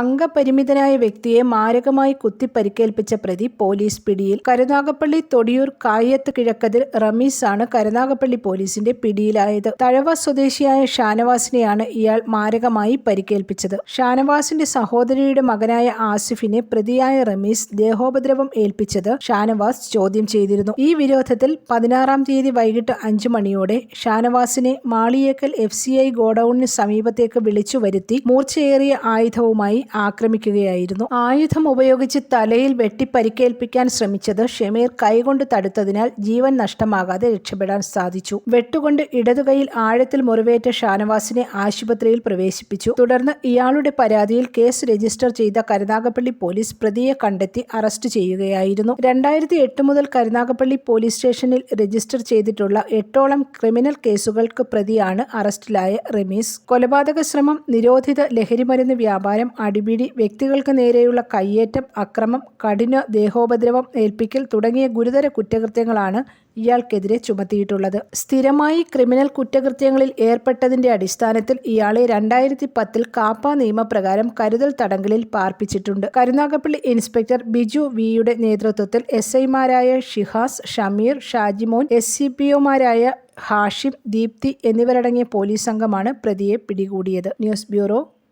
അംഗപരിമിതനായ വ്യക്തിയെ മാരകമായി കുത്തിപ്പരിക്കേൽപ്പിച്ച പ്രതി പോലീസ് പിടിയിൽ കരുനാഗപ്പള്ളി തൊടിയൂർ കായത്ത് കിഴക്കതിൽ റമീസ് ആണ് കരുനാഗപ്പള്ളി പോലീസിന്റെ പിടിയിലായത്. തഴവ സ്വദേശിയായ ഷാനവാസിനെയാണ് ഇയാൾ മാരകമായി പരിക്കേൽപ്പിച്ചത്. ഷാനവാസിന്റെ സഹോദരിയുടെ മകനായ ആസിഫിനെ പ്രതിയായ റമീസ് ദേഹോപദ്രവം ഏൽപ്പിച്ചത് ഷാനവാസ് ചോദ്യം ചെയ്തിരുന്നു. ഈ വിരോധത്തിൽ പതിനാറാം തീയതി വൈകിട്ട് അഞ്ചു മണിയോടെ ഷാനവാസിനെ മാളിയേക്കൽ എഫ് സി ഐ ഗോഡൌണിന് സമീപത്തേക്ക് വിളിച്ചു വരുത്തി മൂർച്ചയേറിയ ആയുധവുമായി ആക്രമിക്കുകയായിരുന്നു. ആയുധം ഉപയോഗിച്ച് തലയിൽ വെട്ടി പരിക്കേൽപ്പിക്കാൻ ശ്രമിച്ചത് ഷമീർ കൈകൊണ്ട് തടുത്തതിനാൽ ജീവൻ നഷ്ടമാകാതെ രക്ഷപ്പെടാൻ സാധിച്ചു. വെട്ടുകൊണ്ട് ഇടതുകൈയിൽ ആഴത്തിൽ മുറിവേറ്റ ഷാനവാസിനെ ആശുപത്രിയിൽ പ്രവേശിപ്പിച്ചു. തുടർന്ന് ഇയാളുടെ പരാതിയിൽ കേസ് രജിസ്റ്റർ ചെയ്ത കരുനാഗപ്പള്ളി പോലീസ് പ്രതിയെ കണ്ടെത്തി അറസ്റ്റ് ചെയ്യുകയായിരുന്നു. രണ്ടായിരത്തി എട്ട് മുതൽ കരുനാഗപ്പള്ളി പോലീസ് സ്റ്റേഷനിൽ രജിസ്റ്റർ ചെയ്തിട്ടുള്ള എട്ടോളം ക്രിമിനൽ കേസുകൾക്ക് പ്രതിയാണ് അറസ്റ്റിലായ റമീസ്. കൊലപാതക ശ്രമം നിരോധിത ലഹരിമരുന്ന് വ്യാപാരം അടിപിടി വ്യക്തികൾക്ക് നേരെയുള്ള കയ്യേറ്റം അക്രമം കഠിന ദേഹോപദ്രവം ഏൽപ്പിക്കൽ തുടങ്ങിയ ഗുരുതര കുറ്റകൃത്യങ്ങളാണ് ഇയാൾക്കെതിരെ ചുമത്തിയിട്ടുള്ളത്. സ്ഥിരമായി ക്രിമിനൽ കുറ്റകൃത്യങ്ങളിൽ ഏർപ്പെട്ടതിന്റെ അടിസ്ഥാനത്തിൽ ഇയാളെ രണ്ടായിരത്തി പത്തിൽ കാപ്പ നിയമപ്രകാരം കരുതൽ തടങ്കലിൽ പാർപ്പിച്ചിട്ടുണ്ട്. കരുനാഗപ്പള്ളി ഇൻസ്പെക്ടർ ബിജു വിയുടെ നേതൃത്വത്തിൽ എസ് ഐമാരായ Shihas Shameer Shajimon S C P ഒമാരായ Hashim Deepthi എന്നിവരടങ്ങിയ പോലീസ് സംഘമാണ് പ്രതിയെ പിടികൂടിയത്. News bureau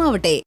ആവട്ടെ